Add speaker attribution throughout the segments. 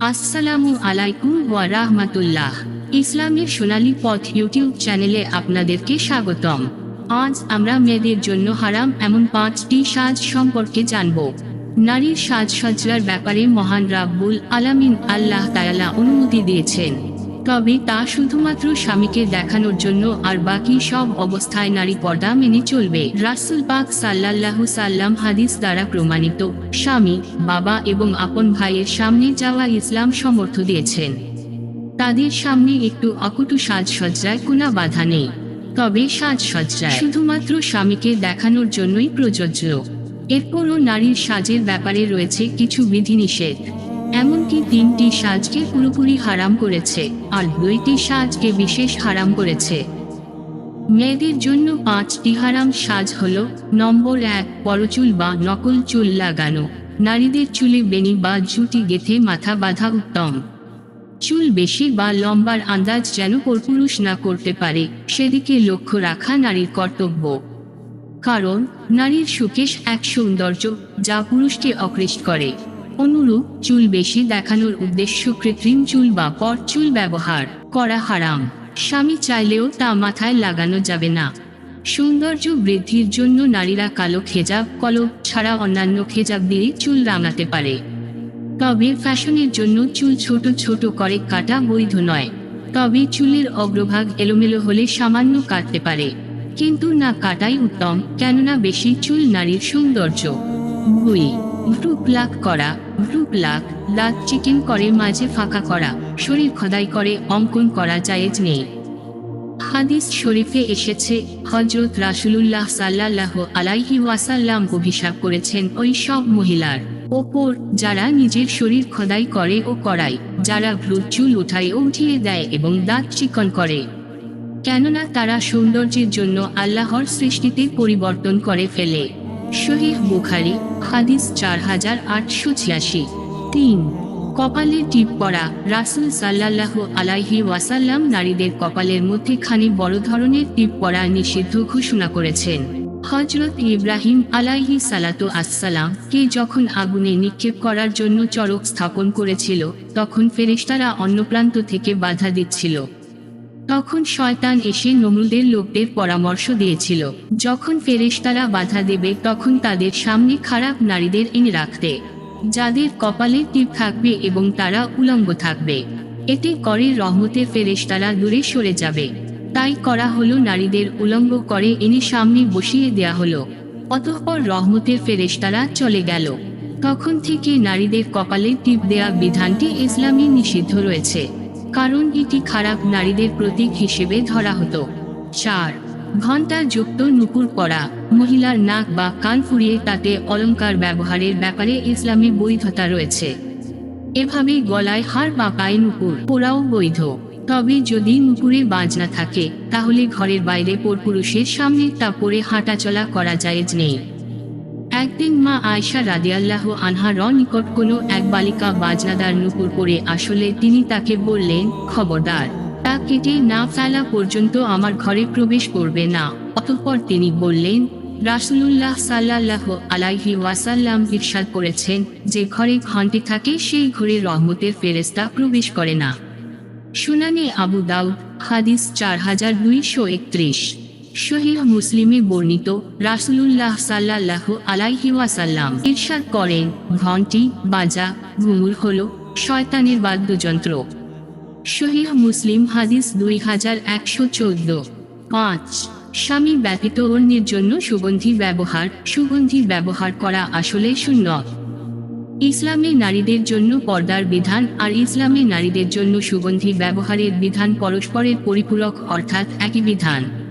Speaker 1: আসসালামু আলাইকুম ওয়া রাহমাতুল্লাহ। ইসলামের সোনালী পথ ইউটিউব চ্যানেলে আপনাদেরকে স্বাগতম। আজ আমরা মেয়েদের জন্য হারাম এমন পাঁচটি সাজ সম্পর্কে জানব। নারীর সাজসজ্জার ব্যাপারে মহান রাব্বুল আলামিন আল্লাহ তায়ালা অনুমতি দিয়েছেন। তবে তা শুধুমাত্র স্বামীকে দেখানোর জন্য আর বাকি সব অবস্থায় নারী পর্দা মেনে চলবে। রাসুল পাক সাল্লাল্লাহু সাল্লাম হাদিস দ্বারা প্রমাণিত, স্বামী, বাবা এবং আপন ভাইয়ের সামনে যাওয়া ইসলাম সমর্থ দিয়েছেন তাদের সামনে একটু অকুটু সাজসজ্জায় কোনো বাধা নেই। তবে সাজসজ্জায় শুধুমাত্র স্বামীকে দেখানোর জন্যই প্রযোজ্য। এরপরও নারীর সাজের ব্যাপারে রয়েছে কিছু বিধিনিষেধ। এমনকি তিনটি সাজকে পুরোপুরি হারাম করেছে, আর দুইটি সাজকে বিশেষ হারাম করেছে। মেয়েদের জন্য পাঁচটি হারাম সাজ হল, নম্বর এক পরচুল বা নকল চুল লাগানো, নারীদের চুলে বেনি বা জুটি গেথে মাথা বাঁধা উত্তম। চুল বেশি বা লম্বার আন্দাজ যেন পরপুরুষ না করতে পারে, সেদিকে লক্ষ্য রাখা নারীর কর্তব্য। কারণ, নারীর সুকেশ এক সৌন্দর্য যা পুরুষকে অকৃষ্ট করে। অনুরূপ চুল বেশি দেখানোর উদ্দেশ্য কৃত্রিম চুল বা পট চুল ব্যবহার করা হারাম। স্বামী চাইলেও তা মাথায় লাগানো যাবে না। সৌন্দর্য বৃদ্ধির জন্য নারীরা কালো খেজাব কলব ছাড়া অন্যান্য খেজাব দিয়ে চুল রাঙাতে পারে। তবে ফ্যাশনের জন্য চুল ছোট ছোট করে কাটা বৈধ নয়। তবে চুলের অগ্রভাগ এলোমেলো হলে সামান্য কাটতে পারে। কিন্তু না কাটাই উত্তম, কেননা বেশি চুল নারীর সৌন্দর্য। দুই ভ্রু প্লাক করা ভ্রু প্লাক দাঁত চিকেন করে, মাঝে ফাঁকা করা, শরীর খোদাই করে, অঙ্কন করা জায়েজ নেই। হাদিস শরীফে এসেছে হজরত রাসুলুল্লাহ সাল্লাহ আলাইহি ওয়াসাল্লাম অভিশাপ করেছেন ওই সব মহিলার ওপর, যারা নিজের শরীর খোদাই করে ও করায়, যারা ভ্রু চুল উঠায় ও উঠিয়ে দেয় এবং দাঁত চিকন করে। কেননা তারা সৌন্দর্যের জন্য আল্লাহর সৃষ্টিতে পরিবর্তন করে ফেলে। শহীদ বুখারি, হাদিস চার হাজার আটশো ছিয়াশি। তিন, কপালে টিপ পরা রাসুল সাল্লাহ আলাইহি ওয়াসাল্লাম নারীদের কপালের মধ্যে খানি বড় ধরনের টিপ পরা নিষিদ্ধ ঘোষণা করেছেন। হজরত ইব্রাহিম আলাইহি সালাতু আসসালাম কে যখন আগুনে নিক্ষেপ করার জন্য চরক স্থাপন করেছিল, তখন ফেরেশতারা অন্য প্রান্ত থেকে বাধা দিচ্ছিল। তখন শয়তান এসে নমরুদের লোকদের পরামর্শ দিয়েছিল। যখন ফেরেশতারা বাধা দেবে, তখন তাদের সামনে খারাপ নারীদের এনে রাখতে। যাদের কপালে টিপ থাকবে এবং তারা উলঙ্গ থাকবে। এতে করে রহমতের ফেরেশতারা দূরে সরে যাবে। তাই করা হলো, নারীদের উলঙ্গ করে এনে সামনে বসিয়ে দেয়া হলো। অতঃপর রহমতের ফেরেশতারা চলে গেল। তখন থেকে নারীদের কপালে টিপ দেয়া বিধানটি ইসলামে নিষিদ্ধ রয়েছে। কারণ এটি খারাপ নারীদের প্রতীক হিসেবে ধরা হতো। চার ঘণ্টা যুক্ত নুপুর পরা, মহিলার নাক বা কান ফুরিয়ে তাতে অলঙ্কার ব্যবহারের ব্যাপারে ইসলামে বৈধতা রয়েছে। এভাবে গলায় হার বা পায়ে নুপুর পোড়াও বৈধ। তবে যদি নুপুরে বাজ না থাকে, তাহলে ঘরের বাইরে পুরুষের সামনে তা পরে হাঁটাচলা করা জায়েজ নেই। একদিন মা আয়সা রাদিয়াল্লাহ আনহার নিকট কোনো এক বালিকা বাজনাদার নুপুর করে আসলে তিনি তাকে বললেন, খবরদার, তা কেটে না ফেলা পর্যন্ত আমার ঘরে প্রবেশ করবে না। অতঃপর তিনি বললেন, রাসুলুল্লাহ সাল্লাহ আলাইহি ওয়াসাল্লাম ইরশাদ করেছেন, যে ঘরে ঘন্টি থাকে সেই ঘরে রহমতের ফেরেস্তা প্রবেশ করে না। শুনানি আবু দাউদ, হাদিস চার হাজার দুইশো একত্রিশ। শহীদ মুসলিমে বর্ণিত রাসুলুল্লাহ সাল্লাহ আলাইহি ওয়াসাল্লাম ইরশাদ করেন, ঘন্টি, বাজা ঘুমুর হল শয়তানের বাদ্যযন্ত্র। শহীদ মুসলিম হাদিস দুই হাজার একশো চোদ্দ। পাঁচ, স্বামী ব্যতীত অন্যের জন্য সুগন্ধি ব্যবহার সুগন্ধি ব্যবহার করা আসলে শূন্য ইসলামে নারীদের জন্য পর্দার বিধান আর ইসলামে নারীদের জন্য সুগন্ধি ব্যবহারের বিধান পরস্পরের পরিপূরক অর্থাৎ একই বিধান।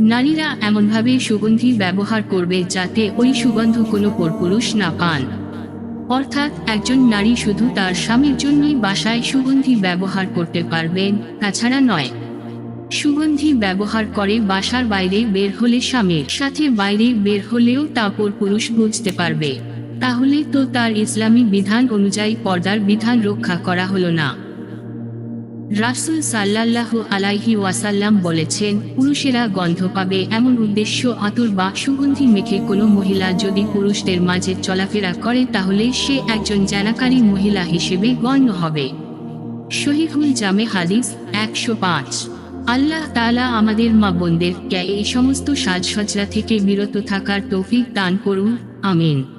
Speaker 1: নারীরা এমনভাবে সুগন্ধি ব্যবহার করবে যাতে ওই সুগন্ধ কোনো পরপুরুষ না পান। অর্থাৎ একজন নারী শুধু তার স্বামীর জন্যই বাসায় সুগন্ধি ব্যবহার করতে পারবেন তাছাড়া নয়। সুগন্ধি ব্যবহার করে বাসার বাইরে বের হলে স্বামীর সাথে বাইরে বের হলেও তা পুরুষ বুঝতে পারবে। তাহলে তো তার ইসলামী বিধান অনুযায়ী পর্দার বিধান রক্ষা করা হলো না। রাসুল সাল্লাল্লাহু আলাইহি ওয়াসাল্লাম বলেছেন, পুরুষেরা গন্ধ পাবে এমন উদ্দেশ্য আতুর বা সুগন্ধি মেখে কোনো মহিলা যদি পুরুষদের মাঝে চলাফেরা করে তাহলে সে একজন জানাকারী মহিলা হিসেবে গণ্য হবে। শহীদুল জামে হাদিস একশো পাঁচ। আল্লাহ তাআলা আমাদের মা বোনদের এই সমস্ত সাজসজ্জা থেকে বিরত থাকার তৌফিক দান করুন, আমিন।